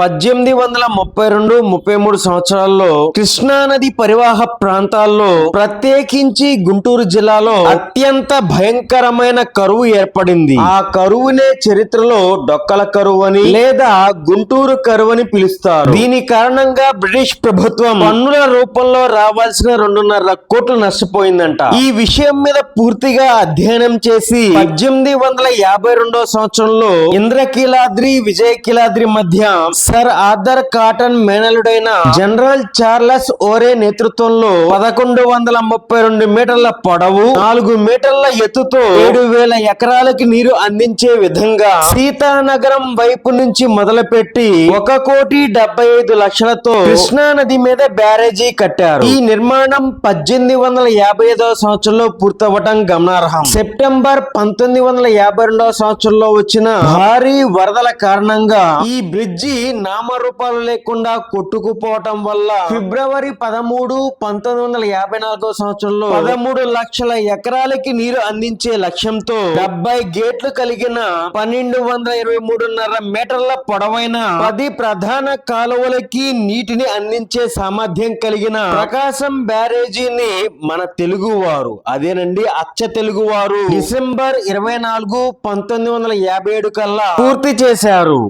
పద్దెనిమిది వందల ముప్పై రెండు ముప్పై మూడు సంవత్సరాల్లో కృష్ణా నది పరివాహ ప్రాంతాల్లో ప్రత్యేకించి గుంటూరు జిల్లాలో అత్యంత భయంకరమైన కరువు ఏర్పడింది. ఆ కరువునే చరిత్రలో డొక్కల కరువు అని లేదా గుంటూరు కరువు అని పిలుస్తారు. దీని కారణంగా బ్రిటిష్ ప్రభుత్వం పన్నుల రూపంలో రావాల్సిన రెండున్నర కోట్లు నష్టపోయిందంట. ఈ విషయం మీద పూర్తిగా అధ్యయనం చేసి పద్దెనిమిది వందల యాభై రెండో సంవత్సరంలో ఇంద్రకీలాద్రి విజయకీలాద్రి మధ్య సర్ ఆర్థర్ కాటన్ మేనలుడైన జనరల్ చార్లెస్ ఓరే నేతృత్వంలో పదకొండు వందల ముప్పై రెండు మీటర్ల పొడవు నాలుగు మీటర్ల ఎత్తుతో ఏడు వేల ఎకరాలకి నీరు అందించే విధంగా సీతానగరం వైపు నుంచి మొదలుపెట్టి ఒక కోటి డెబ్బై ఐదు లక్షలతో కృష్ణా నది మీద బ్యారేజీ కట్టారు. ఈ నిర్మాణం పద్దెనిమిది వందల యాభై ఐదవ సంవత్సరంలో పూర్తవటం గమనార్హం. సెప్టెంబర్ పంతొమ్మిది వందల యాభై రెండవ సంవత్సరంలో వచ్చిన భారీ వరదల కారణంగా ఈ బ్రిడ్జి నామరూపాలు లేకుండా కొట్టుకుపోవటం వల్ల ఫిబ్రవరి పదమూడు పంతొమ్మిది వందల యాభై నాలుగో సంవత్సరంలో పదమూడు లక్షల ఎకరాలకి నీరు అందించే లక్ష్యంతో డెబ్బై గేట్లు కలిగిన పన్నెండు వందల ఇరవై మూడున్నర మీటర్ల పొడవైన పది ప్రధాన కాలువలకి నీటిని అందించే సామర్థ్యం కలిగిన ప్రకాశం బ్యారేజీని మన తెలుగు వారు అదేనండి అచ్చ తెలుగు వారు డిసెంబర్ ఇరవై నాలుగు పంతొమ్మిది వందల యాభై ఏడు కల్లా పూర్తి చేశారు.